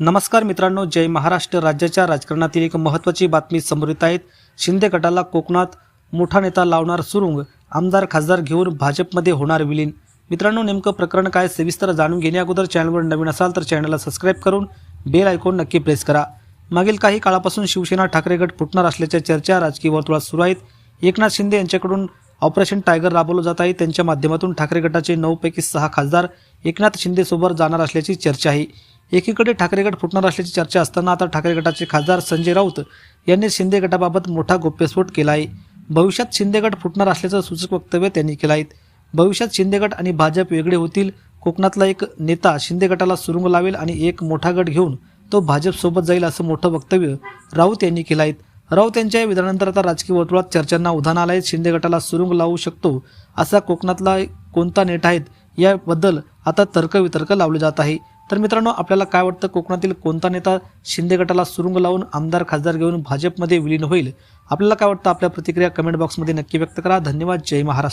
नमस्कार मित्रांनो जय महाराष्ट्र. राज्याच्या राजकारणातील एक महत्त्वाची बातमी समोर येत आहेत शिंदे गटाला कोकणात मोठा नेता लावणार सुरुंग आमदार खासदार घेऊन भाजपमध्ये होणार विलीन. मित्रांनो नेमकं प्रकरण काय सविस्तर जाणून घेण्या अगोदर चॅनलवर नवीन असाल तर चॅनलला सबस्क्राईब करून बेल आयकॉन नक्की प्रेस करा. मागील काही काळापासून शिवसेना ठाकरे गट फुटणार असल्याच्या चर्चा राजकीय वर्तुळात सुरू आहेत. एकनाथ शिंदे यांच्याकडून ऑपरेशन टायगर राबवलं जात आहे. त्यांच्या माध्यमातून ठाकरे गटाचे नऊपैकी सहा खासदार एकनाथ शिंदेसोबत जाणार असल्याची चर्चा आहे. एकीकडे ठाकरे गट फुटणार असल्याची चर्चा असताना आता ठाकरे गटाचे खासदार संजय राऊत यांनी शिंदे गटाबाबत मोठा गोप्यस्फोट केला आहे भविष्यात शिंदे गट फुटणार असल्याचं सूचक वक्तव्य त्यांनी केलं आहे भविष्यात शिंदे गट आणि भाजप वेगळे होतील. कोकणातला एक नेता शिंदे गटाला सुरुंग लावेल आणि एक मोठा गट घेऊन तो भाजपसोबत जाईल असं मोठं वक्तव्य राऊत यांनी केलं आहे राऊत यांच्या या विधानानंतर आता राजकीय वर्तुळात चर्चांना उधाण आलं आहे शिंदे गटाला सुरुंग लावू शकतो असा कोकणातला कोणता नेता आहेत याबद्दल आता तर्कवितर्क लावले जात आहे. तर मित्रांनो आपल्याला काय वाटतं? कोकणातील कोणता नेता शिंदे गटाला सुरुंग लावून आमदार खासदार घेऊन भाजपमध्ये विलीन होईल? आपल्याला काय वाटतं? आपल्या प्रतिक्रिया कमेंट बॉक्समध्ये नक्की व्यक्त करा. धन्यवाद. जय महाराष्ट्र.